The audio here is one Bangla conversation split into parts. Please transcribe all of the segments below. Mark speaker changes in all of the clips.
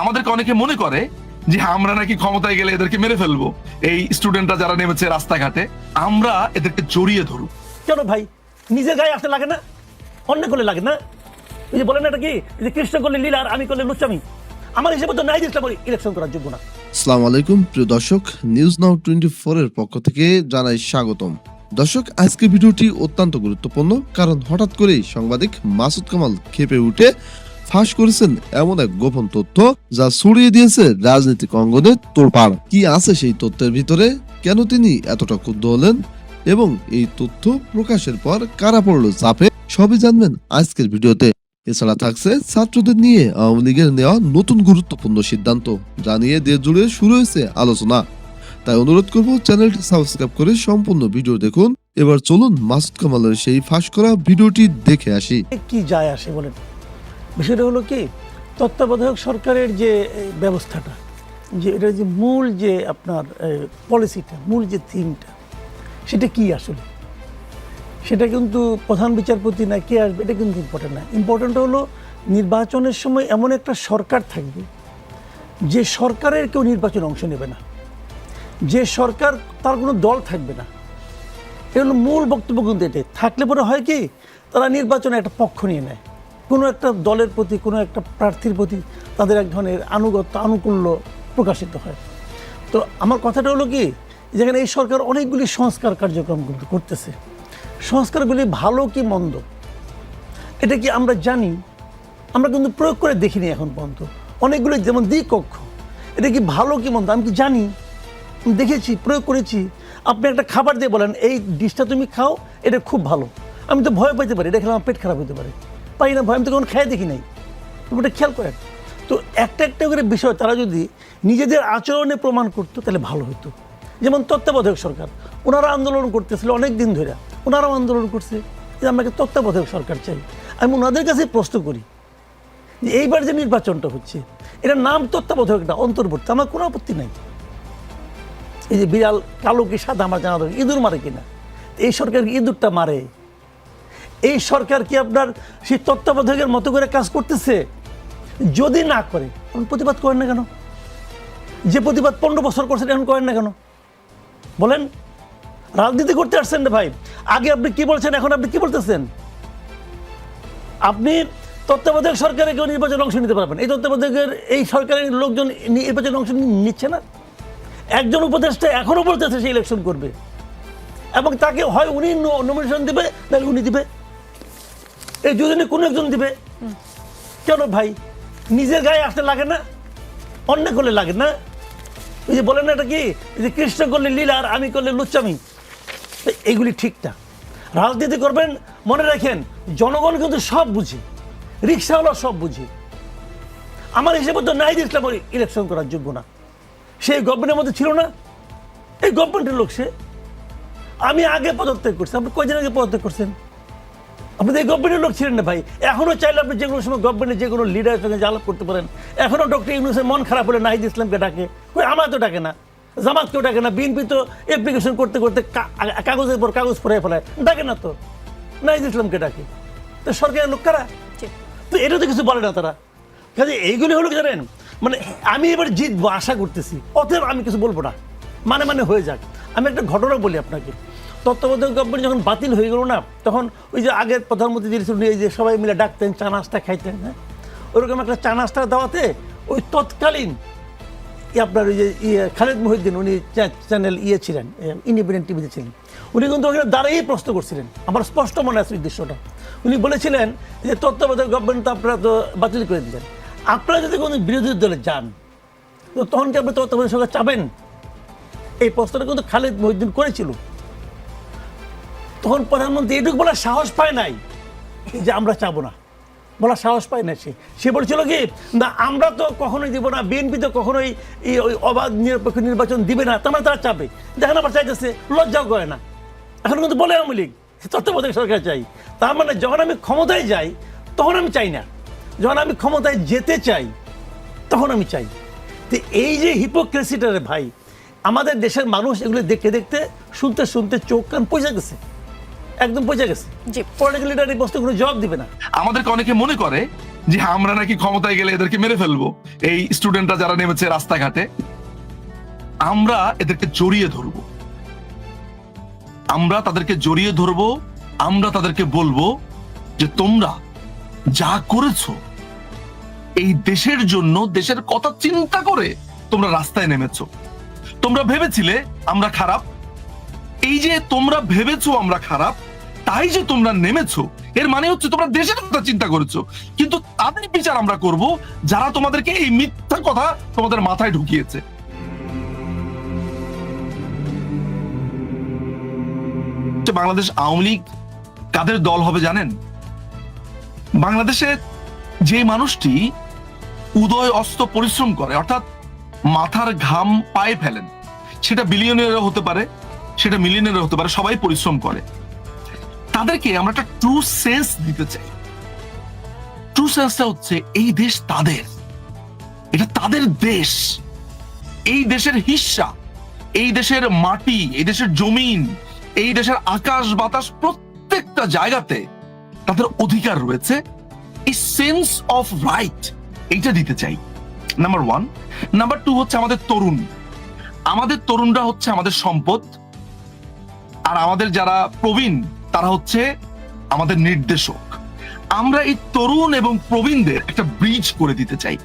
Speaker 1: আমাদেরকে অনেকে মনে করে যে আমরা নাকি ক্ষমতায় গেলে এদেরকে মেরে ফেলব। এই স্টুডেন্টরা যারা নেমেছে রাস্তাঘাটে আমরা এদেরকে জড়িয়ে ধরবো।
Speaker 2: কেন ভাই? নিজের গায়ে আসতে লাগে না? অন্য করলে লাগে না? এই যে বলেন এটা কি? যে কৃষ্ণ করলে লীলা আর আমি করলে লুচ্চামি। আমার হিসেবে তো নাই ইসলাম ইলেকশন করার যোগ্য না।
Speaker 3: আসসালামু আলাইকুম প্রিয় দর্শক নিউজ নাও টোয়েন্টি এর পক্ষ থেকে জানাই স্বাগতম। দর্শক আজকের ভিডিওটি অত্যন্ত গুরুত্বপূর্ণ কারণ হঠাৎ করেই সাংবাদিক মাসুদ কামাল খেপে উঠে ফাঁস করেছেন এমন এক গোপন তথ্য যা ছড়িয়ে দিয়েছে রাজনৈতিক অঙ্গনে তোড়পাড়। কি আছে সেই তথ্যের ভিতরে? কেন তিনি এতটা ক্ষুব্ধ হলেন? এবং এই তথ্য প্রকাশের পর কারা পড়ল চাপে? সবই জানবেন আজকের ভিডিওতে। এছাড়া থাকছে ছাত্রদের নিয়ে আওয়ামী লীগের নেওয়া নতুন গুরুত্বপূর্ণ সিদ্ধান্ত। জানিয়ে দেশ জুড়ে শুরু হয়েছে আলোচনা। তাই অনুরোধ করব চ্যানেলটি সাবস্ক্রাইব করে সম্পূর্ণ ভিডিও দেখুন। এবার চলুন মাসুদ কামালের সেই ফাঁস করা ভিডিওটি দেখে আসি।
Speaker 2: কি যায় আসে বলেন? বিষয়টা হলো কি, তত্ত্বাবধায়ক সরকারের যে ব্যবস্থাটা, যে এটা যে মূল যে আপনার পলিসিটা মূল যে থিমটা সেটা কি আসলে? সেটা কিন্তু প্রধান বিচারপতি না, কে আসবে, এটা কিন্তু ইম্পর্টেন্ট না। ইম্পর্টেন্ট হলো নির্বাচনের সময় এমন একটা সরকার থাকবে, যে সরকারের কেউ নির্বাচনে অংশ নেবে না। যে সরকার তার কোনো দল থাকবে না। এগুলো মূল বক্তব্য কিন্তু এটাই। থাকলে পরে হয় কি, তারা নির্বাচনে একটা পক্ষ নিয়ে নেয়। কোনো একটা দলের প্রতি, কোনো একটা প্রার্থীর প্রতি তাদের এক ধরনের আনুগত্য, আনুকূল্য প্রকাশিত হয়। তো আমার কথাটা হলো কি, যেখানে এই সরকার অনেকগুলি সংস্কার কার্যক্রম কিন্তু করতেছে। সংস্কারগুলি ভালো কি মন্দ? এটা কি আমরা জানি? আমরা কিন্তু প্রয়োগ করে দেখিনি এখন পর্যন্ত। অনেকগুলো যেমন দ্বিকক্ষ, এটা কি ভালো কি মন্দ? আমি কি জানি? দেখেছি, প্রয়োগ করেছি। আপনি একটা খাবার দিয়ে বলেন, এই ডিশটা তুমি খাও, এটা খুব ভালো। আমি তো ভয় পাইতে পারি, এটা খেলে আমার পেট খারাপ হতে পারে। পাই না, ভয় আমি তো কোনো খেয়ে দেখি নাই। তুমি এটা খেয়াল করেন। তো একটা একটা করে বিষয় তারা যদি নিজেদের আচরণে প্রমাণ করতো, তাহলে ভালো হতো। যেমন তত্ত্বাবধায়ক সরকার, ওনারা আন্দোলন করতেছিল অনেক দিন ধরে। ওনারাও আন্দোলন করছে, যে আমাকে তত্ত্বাবধায়ক সরকার চাই। আমি ওনাদের কাছে প্রশ্ন করি, যে এইবার যে নির্বাচনটা হচ্ছে এটা নাম তত্ত্বাবধায়ক না, অন্তর্বর্তী, আমার কোনো আপত্তি নাই। এই যে বিড়াল কালো কি সাদা আমার জানা দরকার ইঁদুর মারে কিনা? এই সরকার ইঁদুরটা মারে? এই সরকার কি আপনার সেই তত্ত্বাবধায়কের মতো করে কাজ করতেছে? যদি না করে প্রতিবাদ করেন না কেন? যে প্রতিবাদ পনেরো বছর করছেন, এখন করেন না কেন? বলেন, রাজনীতি করতে আসছেন রে ভাই। আগে আপনি কি বলছেন, এখন আপনি কি বলতেছেন? আপনি তত্ত্বাবধায়ক সরকারে কেউ নির্বাচনে অংশ নিতে পারবেন। এই তত্ত্বাবধায়কের, এই সরকারের লোকজন নির্বাচনে অংশ নিচ্ছে না? একজন উপদেষ্টা এখনও বলতেছে সে ইলেকশন করবে। এবং তাকে হয় উনি নমিনেশন দিবে, নাহলে উনি দিবে। এই দুজনে কোনো একজন দিবে? কেন ভাই? নিজের গায়ে আসতে লাগে না? অন্য করলে লাগে না? ওই যে বলেন না এটা কি? যে কৃষ্ণ করলে লীলা আর আমি করলে লুচ্চামি। এইগুলি ঠিক না। রাজনীতি করবেন, মনে রাখেন, জনগণ কিন্তু সব বুঝে। রিক্সাওয়ালা সব বুঝে। আমার হিসেবে তো নাই ইসলাম ইলেকশন করার যোগ্য না। সেই গভর্নমেন্টের মধ্যে ছিল না। এই গভর্নমেন্টের লোক সে। আমি আগে পদত্যাগ করছি। আপনি কয়দিন আগে পদত্যাগ করছেন? আপনি গভর্নমেন্টের লোক ছিলেন না ভাই। এখনও চাইলে আপনি যে কোনো সময় গভর্নমেন্টের যে কোনো লিডারের সঙ্গে আলাপ করতে পারেন। এখনও ডক্টর ইউনুসের মন খারাপ হলে নাহিদ ইসলামকে ডাকে। কই আমার তো ডাকে না। জামাতকেও ডাকে না। বিএনপি তো অ্যাপ্লিকেশন করতে করতে কাগজের পর কাগজ পড়ে ফেলায়। ডাকে না তো। নাহিদ ইসলামকে ডাকে। তো সরকারের লোক কারা? তো এটা তো কিছু বলে না তারা। কাজে এইগুলি হলো কি জানেন? মানে আমি এবার জিতবো আশা করতেছি। অতএব আমি কিছু বলব না। মানে মানে হয়ে যাক। আমি একটা ঘটনা বলি আপনাকে। তত্ত্বাবধায়ক গভর্নমেন্ট যখন বাতিল হয়ে গেল না, তখন ওই যে আগের প্রধানমন্ত্রী যিনি ছিলেন, এই যে সবাই মিলে ডাকতেন চা নাস্তা খাইতেন হ্যাঁ? ওরকম একটা চা নাস্তা দেওয়াতে ওই তৎকালীন আপনার ওই যে ইয়ে খালেদ মহিউদ্দিন, উনি চ্যানেল ইয়ে ছিলেন ইন্ডিপেন্ডেন্ট টিভিতে ছিলেন। উনি কিন্তু ওখানে দাঁড়িয়েই প্রশ্ন করছিলেন। আমার স্পষ্ট মনে আছে ওই দৃশ্যটা উনি বলেছিলেন যে তত্ত্বাবধায়ক গভর্নমেন্ট তো আপনারা তো বাতিল করে দিলেন। আপনারা যদি কোনো বিরোধী দলে যান, তো তখন কি আপনি তত্ত্বাবধায়ক সরকার চাবেন এই প্রশ্নটা কিন্তু খালেদ মহিউদ্দিন করেছিল। তখন প্রধানমন্ত্রী এটুকু বলার সাহস পায় নাই যে আমরা চাবো না। বলার সাহস পায় না সে। সে বলছিল কি, না, আমরা তো কখনোই দিব না, বিএনপি তো কখনোই ওই অবাধ নিরপেক্ষ নির্বাচন দিবে না, তার মানে তারা চাবে। দেখেন আবার চাইতেছে, লজ্জাও করে না। এখন কিন্তু বলে আওয়ামী লীগ তত্ত্বাবধায়ক সরকার চাই। তার মানে যখন আমি ক্ষমতায় যাই, তখন আমি চাই না। যখন আমি ক্ষমতায় যেতে চাই, তখন আমি চাই। তো এই যে হিপোক্রেসিটারে ভাই, আমাদের দেশের মানুষ এগুলো দেখতে দেখতে, শুনতে শুনতে চোখ কান পয়সা গেছে। একদম পয়সা গেছে।
Speaker 4: জি।
Speaker 2: পলিটিক্যাল লিডার এই বস্তুগুলো জবাব দিবে না।
Speaker 1: আমাদেরকে অনেকে মনে করে যে আমরা নাকি ক্ষমতায় গেলে এদেরকে মেরে ফেলব। এই স্টুডেন্টরা যারা নেমেছে রাস্তাঘাটে আমরা এদেরকে জড়িয়ে ধরবো। আমরা তাদেরকে জড়িয়ে ধরবো আমরা তাদেরকে বলব যে তোমরা যা করেছ এই দেশের জন্য দেশের কথা চিন্তা করে তোমরা রাস্তায় নেমেছো। তোমরা ভেবেছিলে আমরা খারাপ এই যে তোমরা ভেবেছো আমরা খারাপ, তাই যে তোমরা নেমেছো, এর মানে হচ্ছে তোমরা দেশের কথা চিন্তা করেছ। কিন্তু তাদের বিচার আমরা করব, যারা তোমাদেরকে এই মিথ্যা কথা তোমাদের মাথায় ঢুকিয়েছে। বাংলাদেশ আওয়ামী লীগ কাদের দল হবে জানেন? বাংলাদেশে যে মানুষটি উদয় অস্ত পরিশ্রম করে, অর্থাৎ মাথার ঘাম পায়ে ফেলেন, সেটা বিলিয়নের হতে পারে সেটা মিলিয়নের হতে পারে, সবাই পরিশ্রম করে। তাদেরকে আমরা একটা ট্রু সেন্স দিতে চাই। ট্রু সেন্সটা হচ্ছে এই দেশ তাদের। এটা তাদের দেশ। এই দেশের হিস্সা, এই দেশের মাটি, এই দেশের জমিন, এই দেশের আকাশ, বাতাস প্রত্যেকটা জায়গাতে তাদের অধিকার রয়েছে। এই সেন্স অফ রাইট এইটা দিতে চাই। নাম্বার ওয়ান নাম্বার টু হচ্ছে আমাদের তরুণ। আমাদের তরুণরা হচ্ছে আমাদের সম্পদ। আর আমাদের যারা প্রবীণ, তারা হচ্ছে আমাদের নির্দেশক। আমরা এই তরুণ এবং প্রবীণদের একটা ব্রিজ করে দিতে চাই।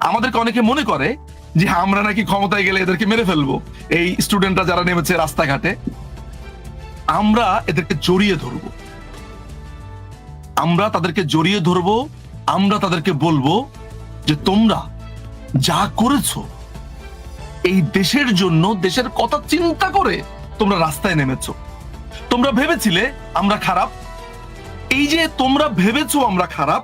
Speaker 1: আমাদেরকে অনেকে মনে করে যে আমরা নাকি ক্ষমতায় গেলে এদেরকে মেরে ফেলব। এই স্টুডেন্টরা যারা নেমেছে রাস্তাঘাটে, আমরা এদেরকে জড়িয়ে ধরবো। আমরা তাদেরকে জড়িয়ে ধরবো, আমরা তাদেরকে বলব যে, তোমরা যা করেছ, এই দেশের জন্য, দেশের কথা চিন্তা করে তোমরা রাস্তায় নেমেছো। তোমরা ভেবেছিলে আমরা খারাপ? এই যে তোমরা ভেবেছো আমরা খারাপ,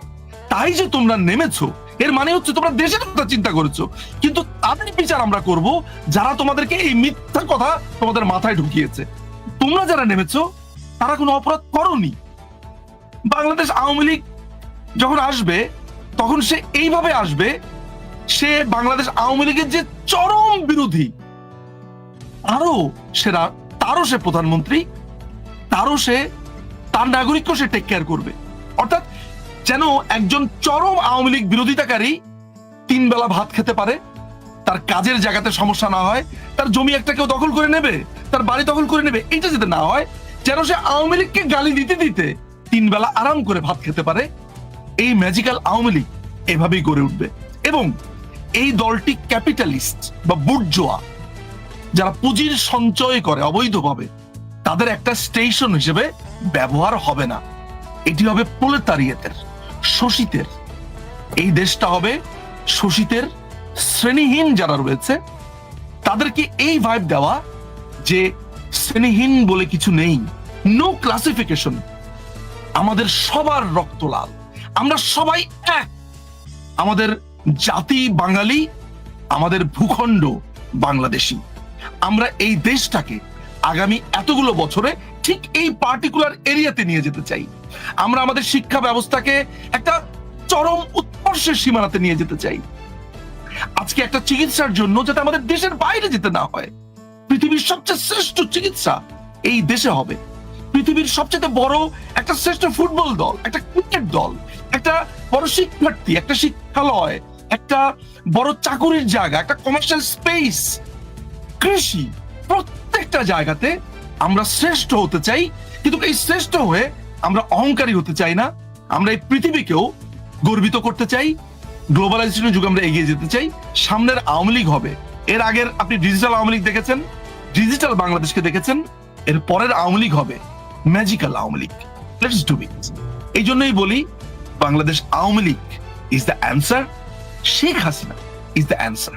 Speaker 1: তাই যে তোমরা নেমেছো, এর মানে হচ্ছে তোমরা দেশের কথা চিন্তা করেছ। কিন্তু তাদের বিচার আমরা করব যারা তোমাদেরকে এই মিথ্যা কথা তোমাদের মাথায় ঢুকিয়েছে। তোমরা যারা নেমেছো, তারা কোনো অপরাধ করনি। বাংলাদেশ আওয়ামী লীগ যখন আসবে, তখন সে এইভাবে আসবে, সে বাংলাদেশ আওয়ামী লীগের যে চরম বিরোধী আরও সেরা, তারও সে প্রধানমন্ত্রী, তারও সে, তার নাগরিককে সে টেক কেয়ার করবে। অর্থাৎ যেন একজন চরম আওয়ামী লীগ বিরোধিতাকারী তিন বেলা ভাত খেতে পারে, তার কাজের জায়গাতে সমস্যা না হয়, তার জমি একটা কেউ দখল করে নেবে, তার বাড়ি দখল করে নেবে এটা যাতে না হয়, যেন সে আওয়ামী লীগকে গালি দিতে দিতে তিন বেলা আরাম করে ভাত খেতে পারে, এই ম্যাজিক্যাল আওয়ামী লীগ এভাবেই গড়ে উঠবে। এবং এই দলটি ক্যাপিটালিস্ট বা বুর্জোয়া যারা পুঁজির সঞ্চয় করে অবৈধভাবে, তাদের একটা স্টেশন হিসেবে ব্যবহার হবে না। এটি হবে প্রলেতারিয়েতের, শোষিতের। এই দেশটা হবে শোষিতের শ্রেণীহীন যারা রয়েছে, তাদেরকে এই ভাইব দেওয়া যে শ্রেণীহীন বলে কিছু নেই। নো ক্লাসিফিকেশন আমাদের সবার রক্ত লাল। আমরা সবাই এক। আমাদের জাতি বাঙালি, আমাদের ভূখণ্ড বাংলাদেশি। আমরা এই দেশটাকে আগামী এতগুলো বছরে ঠিক এই পার্টিকুলার এরিয়াতে নিয়ে যেতে চাই। আমরা আমাদের শিক্ষা ব্যবস্থাকে একটা চরম উৎকর্ষের সীমানাতে নিয়ে যেতে চাই। আজকে একটা চিকিৎসার জন্য যাতে আমাদের দেশের বাইরে যেতে না হয়। পৃথিবীর সবচেয়ে শ্রেষ্ঠ চিকিৎসা এই দেশে হবে। পৃথিবীর সবচেয়ে বড় একটা শ্রেষ্ঠ ফুটবল দল, একটা ক্রিকেট দল, একটা বড় শিক্ষার্থী, একটা শিক্ষালয়, একটা বড় চাকুরির জায়গা, একটা কমার্শিয়াল স্পেস কৃষি প্রত্যেকটা জায়গাতে আমরা শ্রেষ্ঠ হতে চাই, কিন্তু এই শ্রেষ্ঠ হয়ে আমরা অহংকারী হতে চাই না। আমরা এই পৃথিবীকেও গর্বিত করতে চাই, গ্লোবালাইজেশনের যুগে আমরা এগিয়ে যেতে চাই, সামনের আওয়ামী লীগ হবে। এর আগের আপনি ডিজিটাল আওয়ামী লীগ দেখেছেন, ডিজিটাল বাংলাদেশকে দেখেছেন, এর পরের আওয়ামী লীগ হবে magical Awami League. Let's do it এই জন্যই বলি, Bangladesh Awami League is the answer Sheikh Hasina is the answer